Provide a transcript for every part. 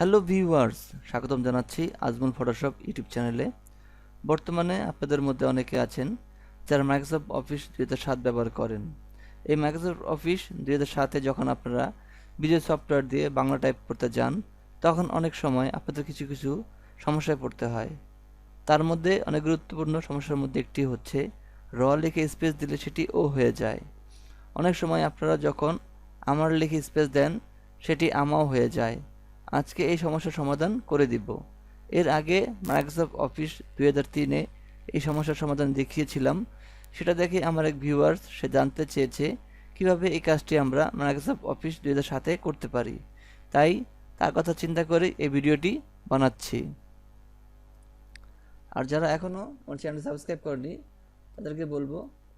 Hello viewers স্বাগতম জানাচ্ছি Ajmal Photoshop YouTube চ্যানেলে। বর্তমানে আপনাদের মধ্যে অনেকে আছেন যারা মাইক্রোসফট অফিস দুই হাজার সাত ব্যবহার করেন। এই মাইক্রোসফট অফিস দুই হাজার যখন আপনারা বিজয় সফটওয়্যার দিয়ে বাংলা টাইপ করতে যান, তখন অনেক সময় আপনাদের কিছু কিছু সমস্যায় পড়তে হয়। তার মধ্যে অনেক গুরুত্বপূর্ণ সমস্যার মধ্যে একটি হচ্ছে র লিখে স্পেস দিলে সেটি ও হয়ে যায়। অনেক সময় আপনারা যখন আমার লিখে স্পেস দেন, সেটি আমাও হয়ে যায়। আজকে এই সমস্যার সমাধান করে দিব। এর আগে মাইক্রোসফট অফিস দুই হাজার তিনে এই সমস্যার সমাধান দেখিয়েছিলাম। সেটা দেখে আমার এক ভিউয়ার্স সে জানতে চেয়েছে, কীভাবে এই কাজটি আমরা মাইক্রোসফট অফিস দুই হাজার সাতে করতে পারি। তাই তার কথা চিন্তা করে এই ভিডিওটি বানাচ্ছি। আর যারা এখনও আমার চ্যানেল সাবস্ক্রাইব করেনি তাদেরকে বলব,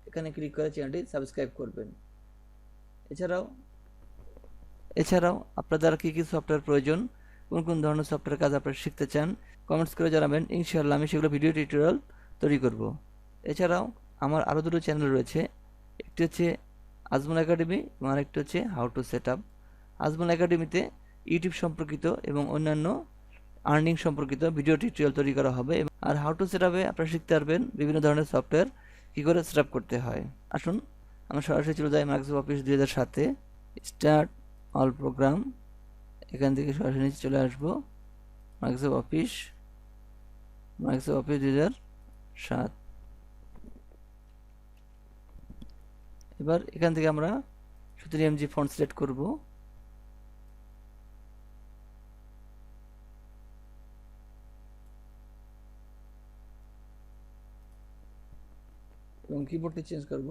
এখানে ক্লিক করে চ্যানেলটি সাবস্ক্রাইব করবেন। এছাড়াও এছাড়াও আপনার আপনাদের কী কী সফটওয়্যার প্রয়োজন, কোন কোন ধরনের সফটওয়্যার কাজ আপনারা শিখতে চান কমেন্টস করে জানাবেন, ইনশাআল্লাহ আমি সেগুলো ভিডিও টিউটোরিয়াল তৈরি করব। এছাড়াও আমার আরও দুটো চ্যানেল রয়েছে, একটি হচ্ছে আজমল একাডেমি এবং আরেকটি হচ্ছে how to set up Ajmal একাডেমিতে ইউটিউব সম্পর্কিত এবং অন্যান্য আর্নিং সম্পর্কিত ভিডিও টিউটোরিয়াল তৈরি করা হবে আর হাউ টু সেট আপে আপনারা শিখতে পারবেন বিভিন্ন ধরনের সফটওয়্যার কী করে সেট করতে হয়। আসুন, আমরা সরাসরি চলে যাই মাইক্রোসফট অফিস দুই হাজার সাতে। Start all program. এখান থেকে সরাসরি নিচে চলে আসব। মাইক্রোসফট অফিস মাইক্রোসফট অফিস দুই হাজার সাত। এবার এখান থেকে আমরা সুতরাং এমজি ফন্ট সিলেক্ট করব। এবং কিবোর্ডটি চেঞ্জ করব।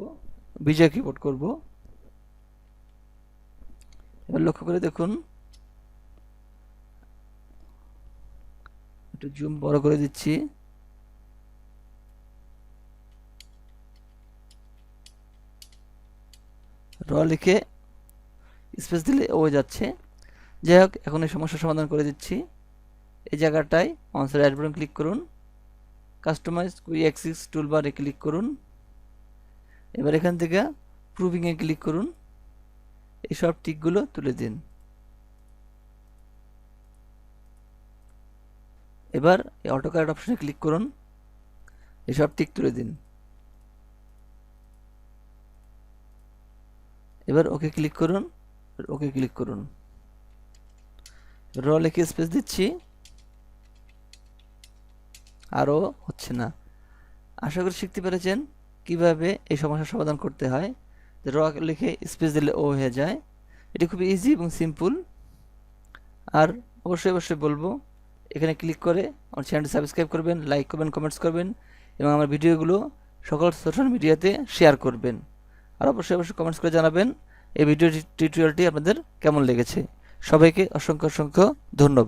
বিজয় কিবোর্ড করব। এবার লক্ষ্য করে দেখুন। একটু জুম বড় করে দিচ্ছি। র লিখে স্পেস দিলে ও যাচ্ছে। যাই হোক, এখন এই সমস্যার সমাধান করে দিচ্ছি। এই জায়গাটায় অনসার অ্যাড বাটন ক্লিক করুন। কাস্টমাইজ কুই অ্যাক্সিস টুলবারে ক্লিক করুন। এবার এখান থেকে প্রুভিংয়ে ক্লিক করুন। এই সব টিকগুলো তুলে দিন। এবার এই অটো কারেক্ট অপশনে ক্লিক করুন। এসব টিক তুলে দিন। এবার ওকে ক্লিক করুন ওকে ক্লিক করুন। র লিখে স্পেস দিচ্ছি। আরও হচ্ছে না। আশা করি শিখতে পেরেছেন কীভাবে এই সমস্যার সমাধান করতে হয়। র লিখে স্পেস দিলে ও হয়ে যায়। এটি খুবই ইজি এবং সিম্পল আর অবশ্যই অবশ্যই বলব, এখানে ক্লিক করে আমার চ্যানেলটি সাবস্ক্রাইব করবেন লাইক করবেন কমেন্টস করবেন এবং আমার ভিডিওগুলো সকল সোশ্যাল মিডিয়াতে শেয়ার করবেন। আর অবশ্যই অবশ্যই কমেন্টস করে জানাবেন এই ভিডিও টিউটোরিয়ালটি আপনাদের কেমন লেগেছে। সবাইকে অসংখ্য অসংখ্য ধন্যবাদ।